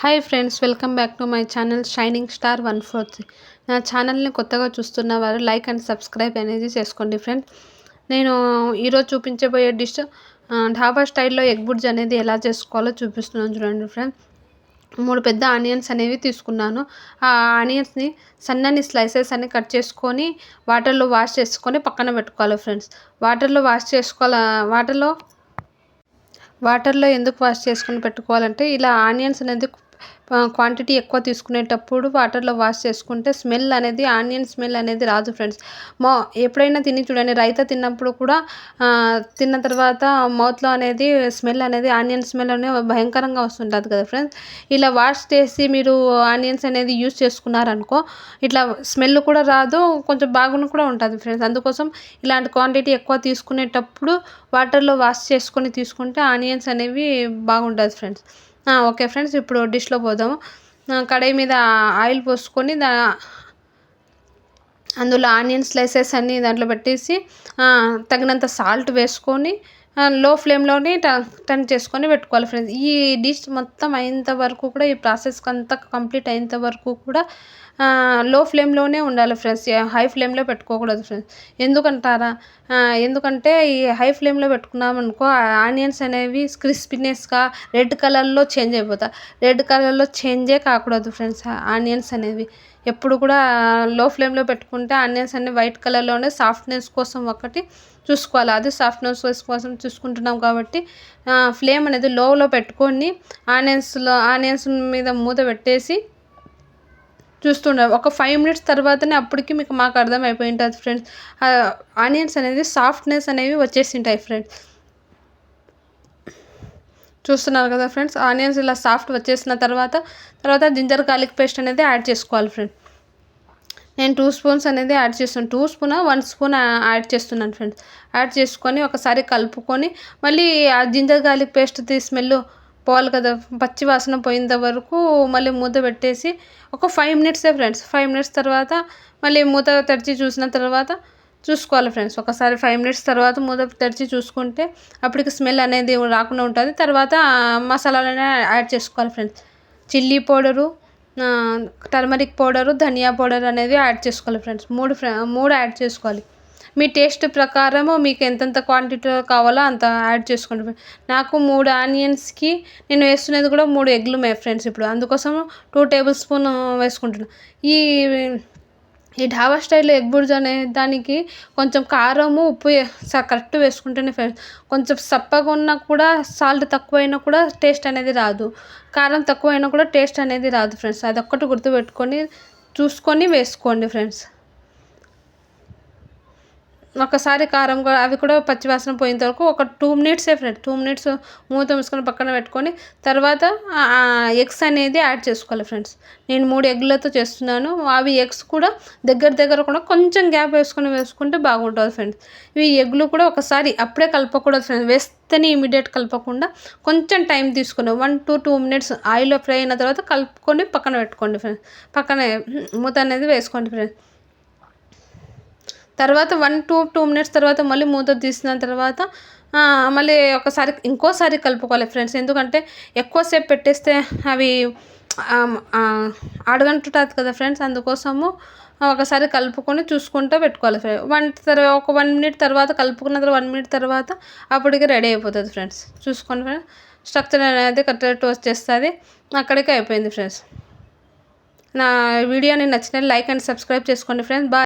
Hi friends welcome back to my channel shining star one fourth నా ఛానల్ని కొత్తగా చూస్తున్న వారు లైక్ అండ్ సబ్స్క్రైబ్ అనేది చేసుకోండి ఫ్రెండ్స్. నేను ఈరోజు చూపించబోయే డిష్ ఢాబా స్టైల్లో ఎగ్ బుడ్జ్ అనేది ఎలా చేసుకోవాలో చూపిస్తున్నాను చూడండి ఫ్రెండ్స్. మూడు పెద్ద ఆనియన్స్ అనేవి తీసుకున్నాను. ఆ ఆనియన్స్ని సన్నని స్లైసెస్ అని కట్ చేసుకొని వాటర్లో వాష్ చేసుకొని పక్కన పెట్టుకోవాలి ఫ్రెండ్స్. వాటర్లో వాష్ చేసుకోవాలి వాటర్లో వాటర్లో ఎందుకు వాష్ చేసుకొని పెట్టుకోవాలంటే ఇలా ఆనియన్స్ అనేది క్వాంటిటీ ఎక్కువ తీసుకునేటప్పుడు వాటర్లో వాష్ చేసుకుంటే స్మెల్ అనేది ఆనియన్ స్మెల్ అనేది రాదు ఫ్రెండ్స్ మా ఎప్పుడైనా తిని చూడండి రైతా తిన్నప్పుడు కూడా తిన్న తర్వాత మౌత్లో అనేది స్మెల్ అనేది ఆనియన్ స్మెల్ అనేది భయంకరంగా వస్తుంటుంది కదా ఫ్రెండ్స్ ఇలా వాష్ చేసి మీరు ఆనియన్స్ అనేది యూస్ చేసుకున్నారనుకో ఇట్లా స్మెల్ కూడా రాదు కొంచెం బాగున్న కూడా ఉంటుంది ఫ్రెండ్స్ అందుకోసం ఇలాంటి క్వాంటిటీ ఎక్కువ తీసుకునేటప్పుడు వాటర్లో వాష్ చేసుకొని తీసుకుంటే ఆనియన్స్ అనేవి బాగుంటుంది ఫ్రెండ్స్ ఓకే ఫ్రెండ్స్ ఇప్పుడు డిష్లో పోదాము కడాయి మీద ఆయిల్ పోసుకొని దా అందులో ఆనియన్ స్లైసెస్ అన్నీ దాంట్లో పెట్టేసి తగినంత సాల్ట్ వేసుకొని లో ఫ్లేమ్లోనే టర్న్ చేసుకొని పెట్టుకోవాలి ఫ్రెండ్స్ ఈ డిష్ మొత్తం అయ్యేంత వరకు కూడా ఈ ప్రాసెస్ అంతా కంప్లీట్ అయ్యేంత వరకు కూడా లో ఫ్లేమ్లోనే ఉండాలి ఫ్రెండ్స్ హై ఫ్లేమ్లో పెట్టుకోకూడదు ఫ్రెండ్స్ ఎందుకంటారా? ఎందుకంటే ఈ హై ఫ్లేమ్లో పెట్టుకున్నామనుకో ఆనియన్స్ అనేవి క్రిస్పీనెస్గా రెడ్ కలర్లో చేంజ్ అయిపోతాయి. రెడ్ కలర్లో చేంజే కాకూడదు ఫ్రెండ్స్ ఆనియన్స్ అనేవి. ఎప్పుడు కూడా లో ఫ్లేమ్లో పెట్టుకుంటే ఆనియన్స్ అనేవి వైట్ కలర్లోనే సాఫ్ట్నెస్ కోసం ఒకటి చూసుకోవాలి. అది సాఫ్ట్నెస్ కోసం చూసుకుంటున్నాం కాబట్టి ఫ్లేమ్ అనేది లోలో పెట్టుకొని ఆనియన్స్లో ఆనియన్స్ మీద మూత పెట్టేసి చూస్తుండే ఒక ఫైవ్ మినిట్స్ తర్వాతనే అప్పటికి మీకు మాకు అర్థమైపోయి ఉంటుంది ఫ్రెండ్స్ ఆనియన్స్ అనేది సాఫ్ట్నెస్ అనేవి వచ్చేసి ఉంటాయి ఫ్రెండ్స్ చూస్తున్నారు కదా ఫ్రెండ్స్ ఆనియన్స్ ఇలా సాఫ్ట్ వచ్చేసిన తర్వాత తర్వాత జింజర్ గార్లిక్ పేస్ట్ అనేది యాడ్ చేసుకోవాలి ఫ్రెండ్స్ నేను టూ స్పూన్స్ అనేది యాడ్ చేస్తున్నాను. Two spoon one spoon add చేస్తున్నాను ఫ్రెండ్స్. యాడ్ చేసుకొని ఒకసారి కలుపుకొని మళ్ళీ ఆ జింజర్ గార్లిక్ పేస్ట్ స్మెల్ పోవాలి కదా పచ్చి వాసన పోయేంత వరకు మళ్ళీ మూత పెట్టేసి ఒక ఫైవ్ మినిట్సే ఫ్రెండ్స్. ఫైవ్ మినిట్స్ తర్వాత మళ్ళీ మూత తెరిచి చూసిన తర్వాత చూసుకోవాలి ఫ్రెండ్స్. ఒకసారి ఫైవ్ మినిట్స్ తర్వాత మూత తెరిచి చూసుకుంటే అప్పటికి స్మెల్ అనేది రాకుండా ఉంటుంది. తర్వాత మసాలాలనే యాడ్ చేసుకోవాలి friends. Chilli powder turmeric powder ధనియా పౌడర్ అనేది యాడ్ చేసుకోవాలి ఫ్రెండ్స్. మూడు మూడు యాడ్ చేసుకోవాలి. మీ టేస్ట్ ప్రకారము మీకు ఎంతెంత క్వాంటిటీలో కావాలో అంత యాడ్ చేసుకోండి నాకు మూడు ఆనియన్స్కి నేను వేస్తున్నది కూడా మూడు ఎగ్లు మే ఫ్రెండ్స్ ఇప్పుడు. అందుకోసం టూ టేబుల్ స్పూన్ వేసుకుంటున్నాను ఈ ఈ ఢాబా స్టైల్లో ఎగ్ బుర్జ్ అనే దానికి కొంచెం కారము ఉప్పు కరెక్ట్ వేసుకుంటేనే ఫ్రెండ్స్ కొంచెం సప్పగా ఉన్నా కూడా సాల్ట్ తక్కువైనా కూడా టేస్ట్ అనేది రాదు. కారం తక్కువైనా కూడా టేస్ట్ అనేది రాదు ఫ్రెండ్స్. అదొక్కటి గుర్తుపెట్టుకొని చూసుకొని వేసుకోండి ఫ్రెండ్స్. ఒకసారి కారం కూడా అవి కూడా పచ్చివాసన పోయేంత వరకు ఒక టూ మినిట్సే ఫ్రెండ్ టూ మినిట్స్ మూత మూసుకొని పక్కన పెట్టుకొని తర్వాత ఎగ్స్ అనేది యాడ్ చేసుకోవాలి ఫ్రెండ్స్ నేను మూడు ఎగ్లతో చేస్తున్నాను. అవి ఎగ్స్ కూడా దగ్గర దగ్గర కూడా కొంచెం గ్యాప్ వేసుకొని వేసుకుంటే బాగుంటుంది ఫ్రెండ్స్ ఇవి ఎగ్లు కూడా ఒకసారి అప్పుడే కలపకూడదు ఫ్రెండ్స్ వేస్తేనే ఇమీడియట్ కలపకుండా కొంచెం టైం తీసుకుని వన్ టు టూ మినిట్స్ ఆయిల్లో ఫ్రై అయిన తర్వాత కలుపుకొని పక్కన పెట్టుకోండి ఫ్రెండ్స్ పక్కన మూత అనేది వేసుకోండి ఫ్రెండ్స్ తర్వాత వన్ టూ టూ మినిట్స్ తర్వాత మళ్ళీ మూత తీసిన తర్వాత మళ్ళీ ఒకసారి ఇంకోసారి కలుపుకోవాలి ఫ్రెండ్స్ ఎందుకంటే ఎక్కువసేపు పెట్టేస్తే అవి అడగంటుంటుంది కదా ఫ్రెండ్స్ అందుకోసము ఒకసారి కలుపుకొని చూసుకుంటూ పెట్టుకోవాలి ఫ్రెండ్స్ వన్ తర్వాత ఒక వన్ మినిట్ తర్వాత కలుపుకున్న తర్వాత వన్ మినిట్ తర్వాత అప్పటికి రెడీ అయిపోతుంది ఫ్రెండ్స్ చూసుకోండి ఫ్రెండ్స్ స్ట్రక్చర్ అనేది కరెక్ట్ వచ్చేస్తుంది అక్కడికి అయిపోయింది ఫ్రెండ్స్ నా వీడియోని నచ్చిన లైక్ అండ్ సబ్స్క్రైబ్ చేసుకోండి ఫ్రెండ్స్ బాయ్